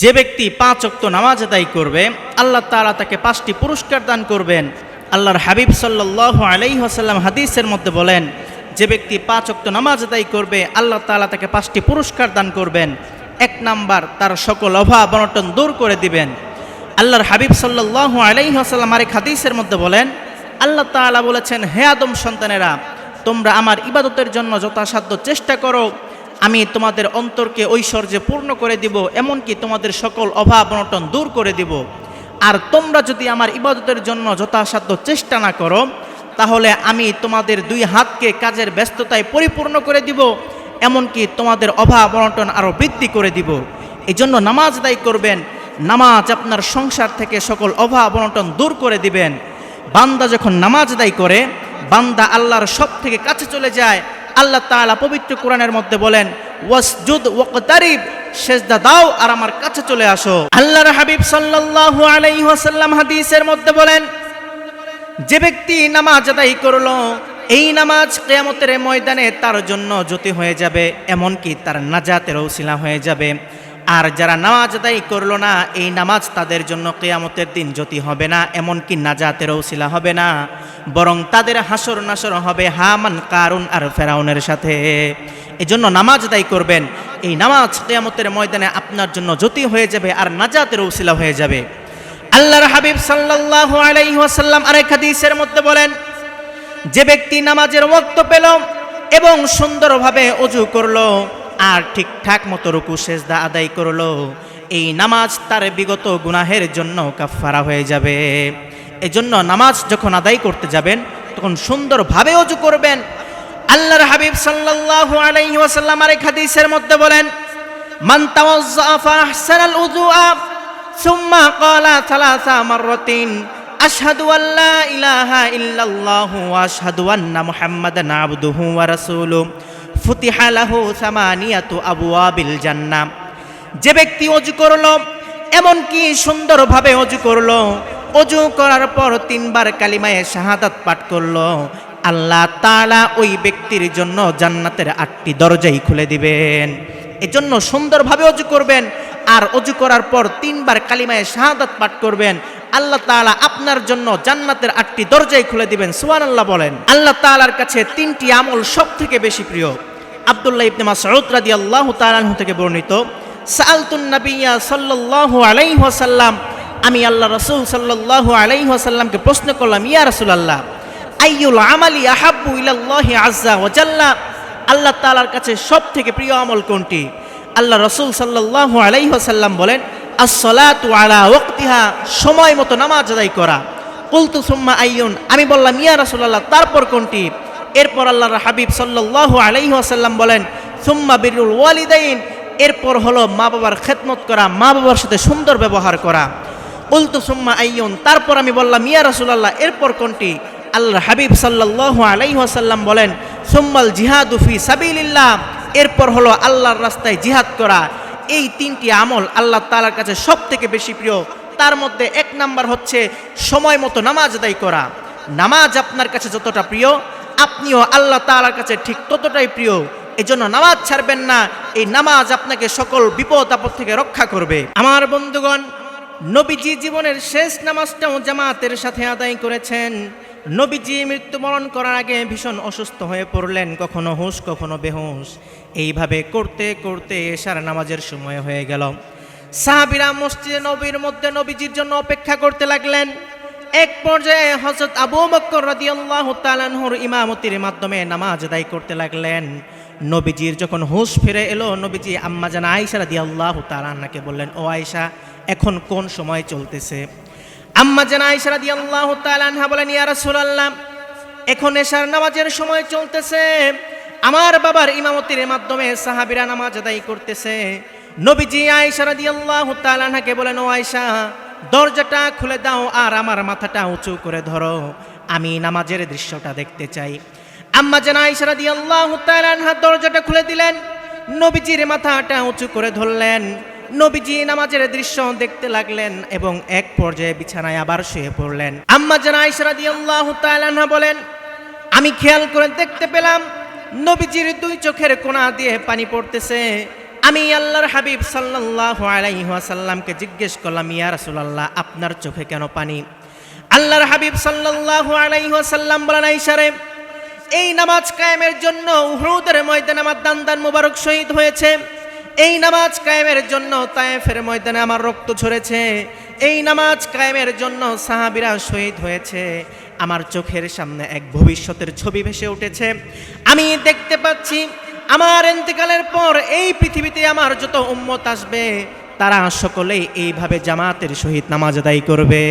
যে ব্যক্তি পাঁচ অক্ত নামাজ আদায় করবে, আল্লাহ তাআলা তাকে পাঁচটি পুরস্কার দান করবেন। আল্লাহর হাবিব সাল্লাল্লাহু আলাইহি ওয়াসাল্লাম হাদিসের মধ্যে বলেন, যে ব্যক্তি পাঁচ অক্ত নামাজ আদায় করবে, আল্লাহ তাআলা তাকে পাঁচটি পুরস্কার দান করবেন। এক নাম্বার, তার সকল অভাব অনটন দূর করে দিবেন। আল্লাহর হাবিব সাল্লাল্লাহু আলাইহি ওয়াসাল্লাম আরেক হাদিসের মধ্যে বলেন, আল্লাহ তাআলা বলেছেন, হে আদম সন্তানেরা, তোমরা আমার ইবাদতের জন্য যথাসাধ্য চেষ্টা করো। আমি তোমাদের অন্তরকে ঐশ্বর্যে পূর্ণ করে দিব, এমনকি তোমাদের সকল অভাব অনটন দূর করে দিব। আর তোমরা যদি আমার ইবাদতের জন্য যথাসাধ্য চেষ্টা না করো, তাহলে আমি তোমাদের দুই হাতকে কাজের ব্যস্ততায় পরিপূর্ণ করে দিব, এমনকি তোমাদের অভাব অনটন আরও বৃদ্ধি করে দিব। এই জন্য নামাজ দায়ী করবেন, নামাজ আপনার সংসার থেকে সকল অভাব অনটন দূর করে দিবেন। বান্দা যখন নামাজ দায়ী করে, বান্দা আল্লাহর সব থেকে কাছে চলে যায় আল্লাহ তালা পবিত্র কোরআনের মধ্যে বলেন, ওয়াসজুদ ওয়াকতারিব, সেজদা দাও আর আমার কাছে চলে আসো। আল্লাহর হাবিব সাল্লাল্লাহু আলাইহি ওয়াসাল্লাম হাদিসের মধ্যে বলেন, যে ব্যক্তি নামাজ আদায় করল, এই নামাজ কেয়ামতের ময়দানে তার জন্য জ্যোতি হয়ে যাবে, এমনকি তার নাজাতের ওসিলা হয়ে যাবে। আর যারা নামাজ আদায় করল না, এই নামাজ তাদের জন্য কেয়ামতের দিন জ্যোতি হবে না, এমনকি নাজাতের ওসিলা হবে না। বরং তাদের হাসর নাসর হবে হামান কারুন আর ফেরাউনের সাথে। এজন্য নামাজ আদায় করবেন। এই নামাজ কেয়ামতের ময়দানে আপনার জন্য জ্যোতি হয়ে যাবে আর নাজাতের ওসিলা হয়ে যাবে। আল্লাহর হাবিব সাল্লাল্লাহু আলাইহি ওয়াসাল্লাম আরেক হাদিসের মধ্যে বলেন, যে ব্যক্তি নামাজের ওয়াক্ত পেল এবং সুন্দরভাবে অজু করল আর ঠিকঠাক মতো রুকু, সেজদা আদায় করল। এই নামাজ তার বিগত গুনাহের জন্য কাফারা হয়ে যাবে। এজন্য নামাজ যখন আদায় করতে যাবেন, তখন সুন্দরভাবে অজু করবেন। আল্লাহর হাবিব সাল্লাল্লাহু আলাইহি ওয়াসাল্লাম আরেক হাদিসের মধ্যে বলেন, মান তাওয়াজ্জা ফা আহসানাল উযুআ, সুম্মা ক্বালা সালাসা মাররাতিন, আশহাদু আল্লা ইলাহা ইল্লাল্লাহু ওয়া আশহাদু আন্না মুহাম্মাদান আবদুহু ওয়া রাসূলুহু। ফুতিহালাহু সামানিয়াতু আবু আবিল জান্নাম যে ব্যক্তি অজু করল, এমনকি সুন্দরভাবে অজু করল, অজু করার পর তিনবার কালিমায় শাহাদাত পাঠ করল, আল্লাহ তালা ওই ব্যক্তির জন্য জান্নাতের আটটি দরজাই খুলে দিবেন। এজন্য সুন্দরভাবে অজু করবেন, আর অজু করার পর তিনবার কালিমায় শাহাদাত পাঠ করবেন আল্লাহ তাআলা আপনার জন্য জান্নাতের আটটি দরজাই খুলে দিবেন সুয়ান আল্লাহ বলেন। আল্লাহ তালার কাছে তিনটি আমল সব থেকে বেশি প্রিয়। আব্দুল্লাহ ইবনে মাসউদ রাদিয়াল্লাহু তাআলা আনহু থেকে বর্ণিত, সাআলতুন নাবিয়্যা সাল্লাল্লাহু আলাইহি ওয়াসাল্লাম। আমি আল্লাহ রাসূল সাল্লাল্লাহু আলাইহি ওয়াসাল্লামকে প্রশ্ন করলাম, ইয়া রাসূলুল্লাহ, আইয়ুল আমালি আহাব্বু ইলাল্লাহি আজ্জা ওয়া জাল্লা? আল্লাহ তাআলার কাছে সব থেকে প্রিয় আমল কোনটি? আল্লাহ রসুল সাল্লাল্লাহু আলাইহি ওয়াসাল্লাম বলেন আলা সময় মতো নামাজ আদায় করা। কুলতু সুম্মা আইয়ুন, আমি বললাম, ইয়া রাসূলুল্লাহ, তারপর কোনটি? এরপর আল্লাহর হাবিব সাল্লাল্লাহু আলাইহি ওয়াসাল্লাম বলেন, সুম্মা বিরুল ওয়ালিদাইন, এরপর হলো মা বাবার খেদমত করা, মা বাবার সাথে সুন্দর ব্যবহার করা। উলতু সুম্মা আইয়ুন, তারপর আমি বললাম, ইয়া রাসূলুল্লাহ, এরপর কোনটি? আল্লাহ হাবিব সাল্লাল্লাহু আলাইহি ওয়াসাল্লাম বলেন, সুম্মাল জিহাদু ফি সাবিলিল্লাহ, এরপর হলো আল্লাহর রাস্তায় জিহাদ করা। এই তিনটি আমল আল্লাহ তালার কাছে সব থেকে বেশি প্রিয়। তার মধ্যে এক নাম্বার হচ্ছে সময় মতো নামাজ আদায় করা। নামাজ আপনার কাছে যতটা প্রিয়, আপনিও আল্লাহ তালার কাছে ঠিক ততটাই প্রিয়। এই জন্য নামাজ ছাড়বেন না, এই নামাজ আপনাকে সকল বিপদ আপদ থেকে রক্ষা করবে। আমার বন্ধুগণ নবীজি জীবনের শেষ নামাজটাও জামাতের সাথে আদায় করেছেন। নবীজি মৃত্যুবরণ করার আগে ভীষণ অসুস্থ হয়ে পড়লেন, কখনো হুঁশ, কখনো বেহুশ। এইভাবে করতে করতে এশার নামাজের সময় হয়ে গেল। সাহাবিরা মসজিদে নবীর মধ্যে নবীজির জন্য অপেক্ষা করতে লাগলেন। এক পর্যায়ে হজরত আবু বক্কর রাদিয়াল্লাহু তাআলার ইমামতির মাধ্যমে নামাজ আদায় করতে লাগলেন। নবীজির যখন হুঁশ ফিরে এলো, নবীজি আম্মা জানা আয়েশা রাদিয়াল্লাহু তাআলাকে বললেন, ও আয়েশা এখন কোন সময় চলতেছে? আম্মা জানা আয়েশা রাদিয়াল্লাহু তাআলা আনহা বলেন, ইয়া রাসূলুল্লাহ, এখন এশার নামাজের সময় চলতেছে। আমার বাবার ইমামতির মাধ্যমে সাহাবীরা নামাজ আদায় করতেছে। নবীজি আয়েশা রাদিয়াল্লাহু তাআলা আনহাকে বলেন, ও আয়েশা, দরজাটা খুলে দাও আর আমার মাথাটা উঁচু করে ধরো। আমি নামাজের দৃশ্যটা দেখতে চাই। আম্মা জানা আয়েশা রাদিয়াল্লাহু তাআলা আনহা দরজাটা খুলে দিলেন। নবীজির মাথাটা উঁচু করে ধরলেন। নবীজি নামাজের দৃশ্য দেখতে লাগলেন এবং এক পর্যায়ে বিছানায় আবার শুয়ে পড়লেন। আম্মা জানা তাআলা আনহা বলেন, আমি খেয়াল করে দেখতে পেলাম, নবীজির দুই চোখের কোনা দিয়ে পানি পড়তেছে। আমি আল্লাহর হাবিব সাল্লাল্লাহু আলাইহি ওয়াসাল্লামকে জিজ্ঞেস করলাম, ইয়া রাসূলুল্লাহ, আপনার চোখে কেন পানি? আল্লাহর হাবিব সাল্লাল্লাহু আলাইহি ওয়াসাল্লাম বলেন আইসারে এই নামাজ কায়েমের জন্য উহুদের ময়দানে আমার দান্দান মুবারক শহীদ হয়েছে। এই নামাজ কায়েমের জন্য তায়েফের ময়দানে আমার রক্ত ঝরেছে। এই নামাজ কায়েমের জন্য সাহাবিরা শহীদ হয়েছে। আমার চোখের সামনে এক ভবিষ্যতের ছবি ভেসে উঠেছে। আমি দেখতে পাচ্ছি আমার এন্তেকালের পর এই পৃথিবীতে আমার যত উম্মত আসবে, তারা সকলেই এইভাবে জামাতের সহিত নামাজ আদায় করবে।